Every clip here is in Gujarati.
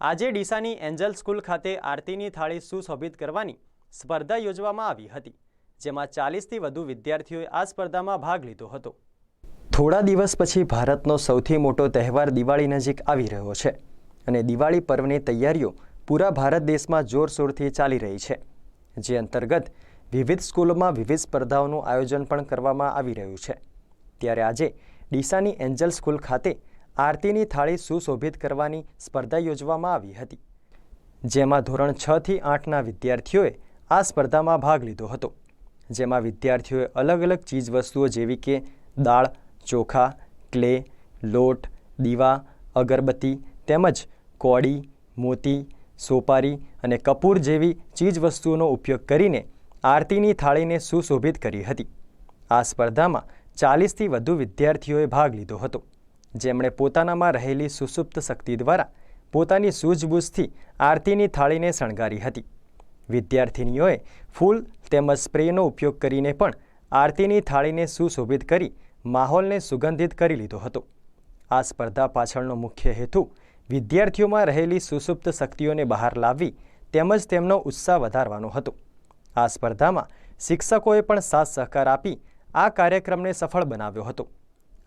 આજે ડીસાની એન્જલ સ્કૂલ ખાતે આરતીની થાળી સુશોભિત કરવાની સ્પર્ધા યોજવામાં આવી હતી, જેમાં ચાલીસથી વધુ વિદ્યાર્થીઓએ આ સ્પર્ધામાં ભાગ લીધો હતો. થોડા દિવસ પછી ભારતનો સૌથી મોટો તહેવાર દિવાળી નજીક આવી રહ્યો છે અને દિવાળી પર્વની તૈયારીઓ પૂરા ભારત દેશમાં જોરશોરથી ચાલી રહી છે, જે અંતર્ગત વિવિધ સ્કૂલોમાં વિવિધ સ્પર્ધાઓનું આયોજન પણ કરવામાં આવી રહ્યું છે. ત્યારે આજે ડીસાની એન્જલ સ્કૂલ ખાતે આરતીની થાળી સુશોભિત કરવાની સ્પર્ધા યોજવામાં આવી હતી, જેમાં ધોરણ છ થી આઠના વિદ્યાર્થીઓએ આ સ્પર્ધામાં ભાગ લીધો હતો, જેમાં વિદ્યાર્થીઓએ અલગ અલગ ચીજવસ્તુઓ જેવી કે દાળ, ચોખા, ક્લે, લોટ, દીવા, અગરબત્તી તેમજ કોડી મોતી, સોપારી અને કપૂર જેવી ચીજવસ્તુઓનો ઉપયોગ કરીને આરતીની થાળીને સુશોભિત કરી હતી. આ સ્પર્ધામાં ચાલીસથી વધુ વિદ્યાર્થીઓએ ભાગ લીધો હતો. જેમણે પોતાનામાં રહેલી સુસુપ્ત શક્તિ દ્વારા પોતાની સૂઝબૂઝથી આરતીની થાળીને શણગારી હતી. વિદ્યાર્થિનીઓએ ફૂલ તેમજ સ્પ્રેનો ઉપયોગ કરીને પણ આરતીની થાળીને સુશોભિત કરી માહોલને સુગંધિત કરી લીધો હતો. આ સ્પર્ધા પાછળનો મુખ્ય હેતુ વિદ્યાર્થીઓમાં રહેલી સુસુપ્ત શક્તિઓને બહાર લાવવી તેમજ તેમનો ઉત્સાહ વધારવાનો હતો. આ સ્પર્ધામાં શિક્ષકોએ પણ સાથ સહકાર આપી આ કાર્યક્રમને સફળ બનાવ્યો હતો.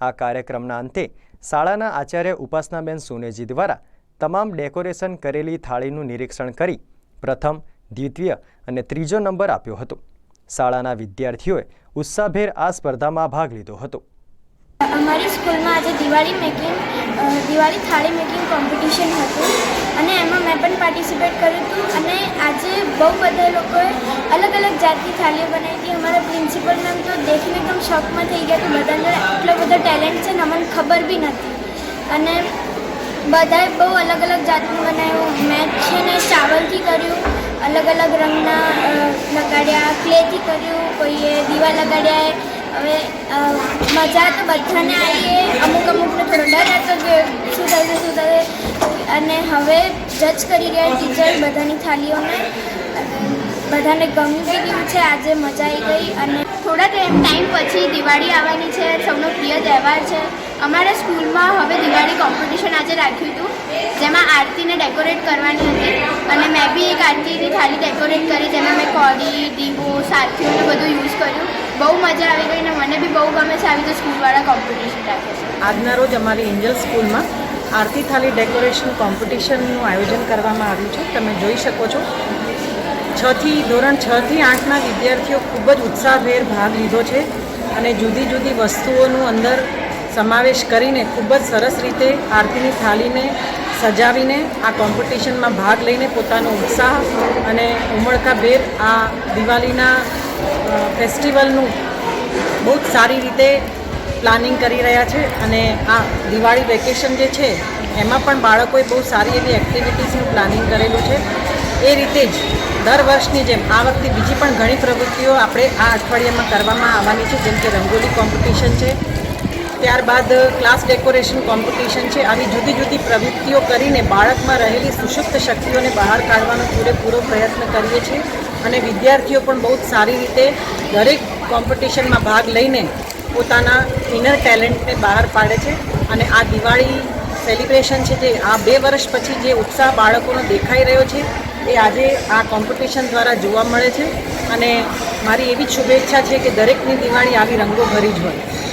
આ કાર્યક્રમના અંતે શાળાના આચાર્ય ઉપાસનાબેન સોનેજી દ્વારા તમામ ડેકોરેશન કરેલી થાળીનું નિરીક્ષણ કરી પ્રથમ, દ્વિતીય અને ત્રીજો નંબર આપ્યો હતો. શાળાના વિદ્યાર્થીઓએ ઉત્સાહભેર આ સ્પર્ધામાં ભાગ લીધો હતો. અમારી સ્કૂલમાં આજે દિવાળી મેકિંગ દિવાળી થાળી મેકિંગ કોમ્પિટિશન હતું અને એમાં મેં પણ પાર્ટિસિપેટ કર્યું હતું અને આજે બહુ બધા લોકોએ અલગ જાતની થાળીઓ બનાવી હતી. અમારા પ્રિન્સિપલ મેમ તો દેખીને એકદમ શોકમાં થઈ ગયા કે બધાને એટલો બધો ટેલેન્ટ છે ને અમને ખબર બી નથી. અને બધાએ બહુ અલગ અલગ જાતનું બનાવ્યું. મેં છે ને ચાવલથી કર્યું. અલગ અલગ રંગના લગાડ્યા, ક્લેથી કર્યું. કોઈએ દીવા લગાડ્યા હવે મજા તો બધાને આવી અમુક અમુકને થોડો ડર હતો કે શું થશે શું થશે. અને હવે જજ કરી રહ્યા ટીચર બધાની થાળીઓને બધાને ગમી બી ગયું છે, આજે મજા આવી ગઈ અને થોડા ટાઈમ ટાઈમ પછી દિવાળી આવવાની છે, સૌનો પ્રિય તહેવાર છે. અમારા સ્કૂલમાં હવે દિવાળી કોમ્પિટિશન આજે રાખ્યું હતું, જેમાં આરતીને ડેકોરેટ કરવાની હતી. અને મેં બી એક આરતીની થાળી ડેકોરેટ કરી, જેમાં મેં કોડી, દીવો, સાથીઓ ને બધું યુઝ કર્યું. બહુ મજા આવી ગઈ અને મને બી બહુ ગમે છે આવી તો સ્કૂલવાળા કોમ્પિટિશન રાખે છે. આજના રોજ અમારી એન્જલ સ્કૂલમાં આરતી થાળી ડેકોરેશન કોમ્પિટિશનનું આયોજન કરવામાં આવ્યું છે. તમે જોઈ શકો છો છથી ધોરણ છથી આઠના વિદ્યાર્થીઓ ખૂબ જ ઉત્સાહભેર ભાગ લીધો છે અને જુદી જુદી વસ્તુઓનું અંદર સમાવેશ કરીને ખૂબ જ સરસ રીતે આરતીની થાળીને સજાવીને આ કોમ્પિટિશનમાં ભાગ લઈને પોતાનો ઉત્સાહ અને ઉમળકાભેર આ દિવાળીના ફેસ્ટિવલનું બહુ જ સારી રીતે પ્લાનિંગ કરી રહ્યા છે અને આ દિવાળી વેકેશન જે છે, એમાં પણ બાળકોએ બહુ સારી એવી એક્ટિવિટીઝનું પ્લાનિંગ કરેલું છે. એ રીતે જ દર વર્ષની જેમ આ વખતે બીજી પણ ઘણી પ્રવૃત્તિઓ આપણે આ અઠવાડિયામાં કરવામાં આવવાની છે, જેમ કે રંગોલી કોમ્પિટિશન છે. ત્યારબાદ ક્લાસ ડેકોરેશન કોમ્પિટિશન છે. આવી જુદી જુદી પ્રવૃત્તિઓ કરીને બાળકમાં રહેલી સુષુપ્ત શક્તિઓને બહાર કાઢવાનો પૂરેપૂરો પ્રયત્ન કરીએ છીએ અને વિદ્યાર્થીઓ પણ બહુ જ સારી રીતે દરેક કોમ્પિટિશનમાં ભાગ લઈને પોતાના ઇનર ટેલેન્ટને બહાર પાડે છે. અને આ દિવાળી સેલિબ્રેશન છે, જે આ બે વર્ષ પછી જે ઉત્સાહ બાળકોનો દેખાઈ રહ્યો છે એ આજે આ કોમ્પિટિશન દ્વારા જોવા મળે છે. અને મારી એવી જ શુભેચ્છા છે કે દરેકની દિવાળી આવી રંગો ભરી જ હોય.